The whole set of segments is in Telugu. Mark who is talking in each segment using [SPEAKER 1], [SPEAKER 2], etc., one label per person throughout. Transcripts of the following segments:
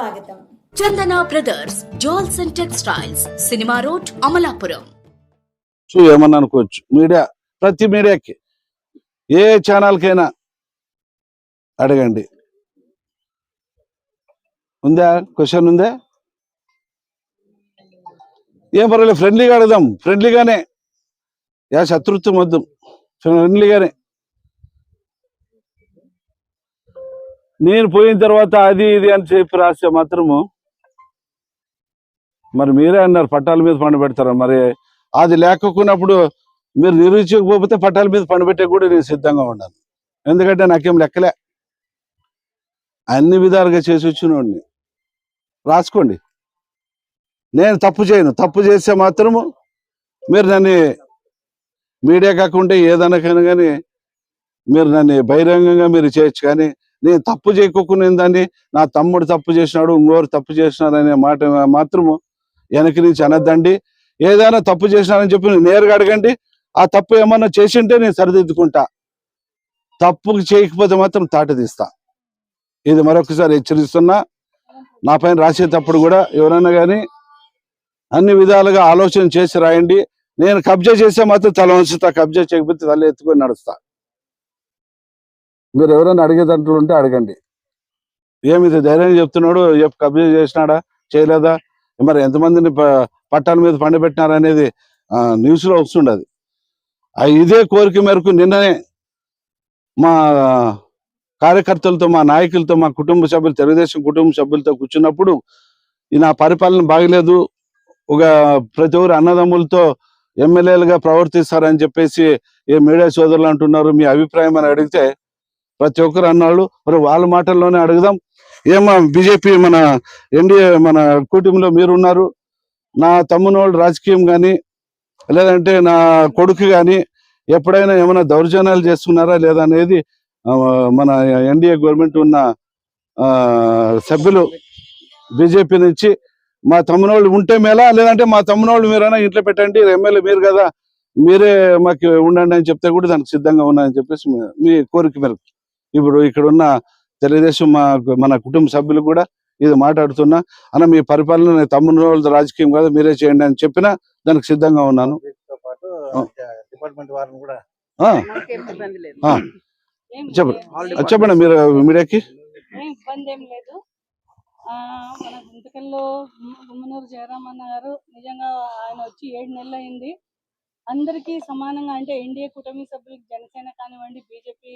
[SPEAKER 1] స్వాగతం.
[SPEAKER 2] Chandana brothers jewels and textiles cinema road Amalapuram.
[SPEAKER 3] So ఏమన్నా అనుకోవచ్చు. మీడియా ప్రతి మీడియాకి ఏ ఛానల్కైనా అడగండి. ఉందా? క్వశ్చన్ ఉందా? ఏం పర్వాలేదు ఫ్రెండ్లీగా అడుగుదాం. ఫ్రెండ్లీగానే యా శత్రుత్వం వద్దు. ఫ్రెండ్లీగానే నేను పోయిన తర్వాత అది ఇది అని చెప్పి రాస్తే మాత్రము మరి మీరే అన్నారు పట్టాల మీద పండు పెడతారా? మరి అది లేకపోయినప్పుడు మీరు నిరూపించకపోతే పట్టాల మీద పండు పెట్టే కూడా నేను సిద్ధంగా ఉన్నాను. ఎందుకంటే నాకేం లెక్కలే. అన్ని విధాలుగా చేసి వచ్చినోడిని రాసుకోండి. నేను తప్పు చేయను. తప్పు చేస్తే మాత్రము మీరు నన్ను మీడియా కాకుండా ఏదనకైనా కానీ మీరు నన్ను బహిరంగంగా మీరు చేయొచ్చు కానీ నేను తప్పు చేయకోకుండా దాన్ని నా తమ్ముడు తప్పు చేసినాడు ఇంకోరు తప్పు చేసినాడు అనే మాట మాత్రము వెనక నుంచి అనద్దండి. ఏదైనా తప్పు చేసినానని చెప్పి నేను నేరుగా అడగండి. ఆ తప్పు ఏమన్నా చేసింటే నేను సరిదిద్దుకుంటా. తప్పు చేయకపోతే మాత్రం తాట తీస్తా. ఇది మరొకసారి హెచ్చరిస్తున్నా. నా పైన రాసేటప్పుడు కూడా ఎవరైనా కానీ అన్ని విధాలుగా ఆలోచన చేసి రాయండి. నేను కబ్జా చేస్తే మాత్రం తల వంచుతా. కబ్జా చేయకపోతే తల ఎత్తుకొని నడుస్తా. మీరు ఎవరైనా అడిగే ఉంటే అడగండి. ఏమి ఇది ధైర్యం చెప్తున్నాడు? ఎప్ కబ్జా చేసినాడా? చేయలేదా? మరి ఎంతమందిని ప- పట్టాల మీద పండబెట్టినారు అనేది న్యూస్లో వస్తుండదు. ఇదే కోరిక మేరకు నిన్ననే మా కార్యకర్తలతో మా నాయకులతో మా కుటుంబ సభ్యులు తెలుగుదేశం కుటుంబ సభ్యులతో కూర్చున్నప్పుడు ఈ నా పరిపాలన బాగలేదు. ఒక ప్రతి ఒక్కరు అన్నదమ్ములతో ఎమ్మెల్యేలుగా ప్రవర్తిస్తారని చెప్పేసి ఏ మీడియా సోదరులు అంటున్నారు. మీ అభిప్రాయం అని అడిగితే ప్రతి ఒక్కరు అన్నాళ్ళు మరి వాళ్ళ మాటల్లోనే అడుగుదాం. ఏమో బీజేపీ మన ఎన్డీఏ మన కూటమిలో మీరు ఉన్నారు నా తమ్మునోళ్ళు రాజకీయం కానీ లేదంటే నా కొడుకు కానీ ఎప్పుడైనా ఏమైనా దౌర్జన్యాలు చేస్తున్నారా లేదా అనేది మన ఎన్డీఏ గవర్నమెంట్ ఉన్న ఆ, సభ్యులు బీజేపీ నుంచి మా తమ్మునోళ్ళు ఉంటే మేలా లేదంటే మా తమ్మునోళ్ళు మీరైనా ఇంట్లో పెట్టండి ఎమ్మెల్యే మీరు కదా మీరే మాకు ఉండండి అని చెప్తే కూడా దానికి సిద్ధంగా ఉన్నాయని చెప్పేసి మీ- మీ కోరిక మేరకు. ఇప్పుడు ఇక్కడ ఉన్న తెలుగుదేశం మా మన కుటుంబ సభ్యులు కూడా ఇది మాట్లాడుతున్నా. అన్న మీ పరిపాలన తమ్ముని వాళ్ళ రాజకీయం కాదు మీరే చేయండి అని చెప్పినా దానికి సిద్ధంగా ఉన్నాను. చెప్పండి. చెప్పండి మీరు మీడియాకి.
[SPEAKER 4] మన గుంతకల్లో గుమ్మనూరు జయరామన్న గారు నిజంగా ఆయన వచ్చి ఏడు నెలలు అయింది. అందరికీ సమానంగా అంటే ఎన్డీఏ కూటమి సభ్యులకు జనసేన కానివ్వండి బీజేపీ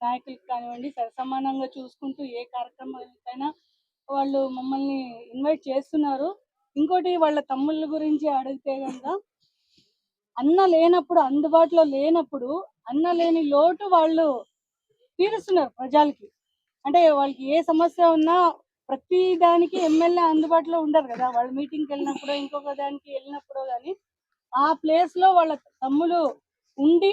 [SPEAKER 4] నాయకులకు కానివ్వండి సరసమానంగా చూసుకుంటూ ఏ కార్యక్రమాలకైనా వాళ్ళు మమ్మల్ని ఇన్వైట్ చేస్తున్నారు. ఇంకోటి వాళ్ళ తమ్ముళ్ళ గురించి అడిగితే కనుక అన్న లేనప్పుడు అందుబాటులో లేనప్పుడు అన్న లేని లోటు వాళ్ళు తీరుస్తున్నారు ప్రజలకి. అంటే వాళ్ళకి ఏ సమస్య ఉన్నా ప్రతి దానికి ఎమ్మెల్యే అందుబాటులో ఉండరు కదా. వాళ్ళ మీటింగ్కి వెళ్ళినప్పుడు ఇంకొక దానికి వెళ్ళినప్పుడు కానీ ఆ ప్లేస్లో వాళ్ళ తమ్ములు ఉండి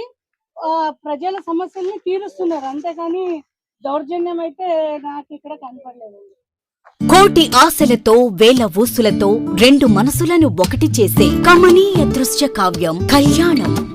[SPEAKER 4] ప్రజల సమస్యల్ని తీరుస్తున్నారు. అంతేగాని దౌర్జన్యం అయితే నాకు ఇక్కడ కనపడలేదు.
[SPEAKER 2] కోటి ఆశలతో వేల ఊసులతో రెండు మనసులను ఒకటి చేసే కమనీయ దృశ్య కావ్యం కళ్యాణం.